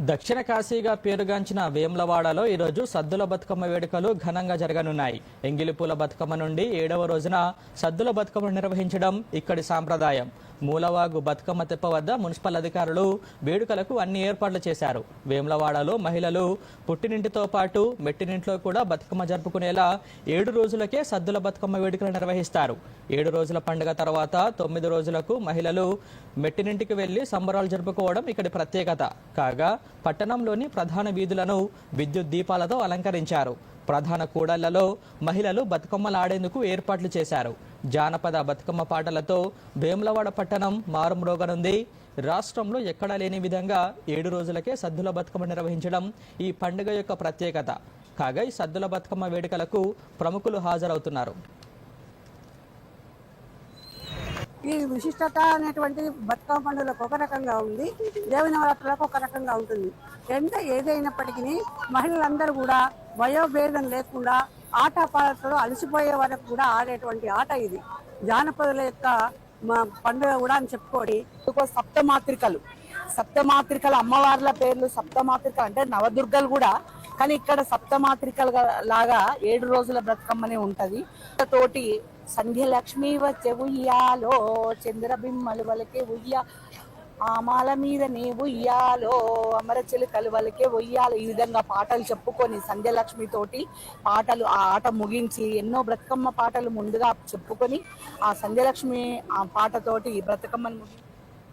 దక్షిణ కాశీగా పేరుగాంచిన వేములవాడలో ఈరోజు సద్దుల బతుకమ్మ వేడుకలు ఘనంగా జరగనున్నాయి. ఎంగిలిపూల బతుకమ్మ నుండి ఏడవ రోజున సద్దుల బతుకమ్మ నిర్వహించడం ఇక్కడి సాంప్రదాయం. మూలవాగు బతుకమ్మ తెప్ప వద్ద మున్సిపల్ అధికారులు వేడుకలకు అన్ని ఏర్పాట్లు చేశారు. వేములవాడలో మహిళలు పుట్టినింటితో పాటు మెట్టినింట్లో కూడా బతుకమ్మ జరుపుకునేలా ఏడు రోజులకే సద్దుల బతుకమ్మ వేడుకలు నిర్వహిస్తారు. ఏడు రోజుల పండుగ తర్వాత తొమ్మిది రోజులకు మహిళలు మెట్టినింటికి వెళ్ళి సంబరాలు జరుపుకోవడం ఇక్కడి ప్రత్యేకత. కాగా పట్టణంలోని ప్రధాన వీధులను విద్యుత్ దీపాలతో అలంకరించారు. ప్రధాన కూడళ్ళలో మహిళలు బతుకమ్మలు ఆడేందుకు ఏర్పాట్లు చేశారు. జానపద బతుకమ్మ పాటలతో వేములవాడ పట్టణం మారుమ్రోగనుంది. రాష్ట్రంలో ఎక్కడా లేని విధంగా ఏడు రోజులకే సద్దుల బతుకమ్మ నిర్వహించడం ఈ పండుగ యొక్క ప్రత్యేకత. కాగా ఈ సద్దుల బతుకమ్మ వేడుకలకు ప్రముఖులు హాజరవుతున్నారు. ఈ విశిష్టత అనేటువంటి బతుకమ్మ పండుగలకు ఒక రకంగా ఉంది. దేవి నవరాత్రులకు ఒక రకంగా ఉంటుంది. ఎంత ఏదైనప్పటికీ మహిళలందరూ కూడా వయోభేదం లేకుండా ఆట పాటలు అలసిపోయే వరకు కూడా ఆడేటువంటి ఆట ఇది. జానపదుల యొక్క మా పండుగ కూడా అని చెప్పుకోడి. ఇంకో సప్తమాత్రికలు. సప్తమాత్రికల అమ్మవార్ల పేర్లు సప్తమాత్రికలు అంటే నవదుర్గలు కూడా కానీ ఇక్కడ సప్తమాత్రికలు లాగా ఏడు రోజుల బ్రతకమ్మనే ఉంటది. తోటి సంధ్యలక్ష్మి వచ్చే ఉయ్యాలో చంద్రబిమ్మలు వలకే ఉయ్యా ఆమాల మీదనే ఉయ్యాలో అమరచెలు కలువలకే ఉయ్యాలో ఈ విధంగా పాటలు చెప్పుకొని సంధ్యలక్ష్మి తోటి పాటలు ఆ ఆట ముగించి ఎన్నో బ్రతకమ్మ పాటలు ముందుగా చెప్పుకొని ఆ సంధ్యలక్ష్మి ఆ పాటతోటి బ్రతకమ్మని ముగించి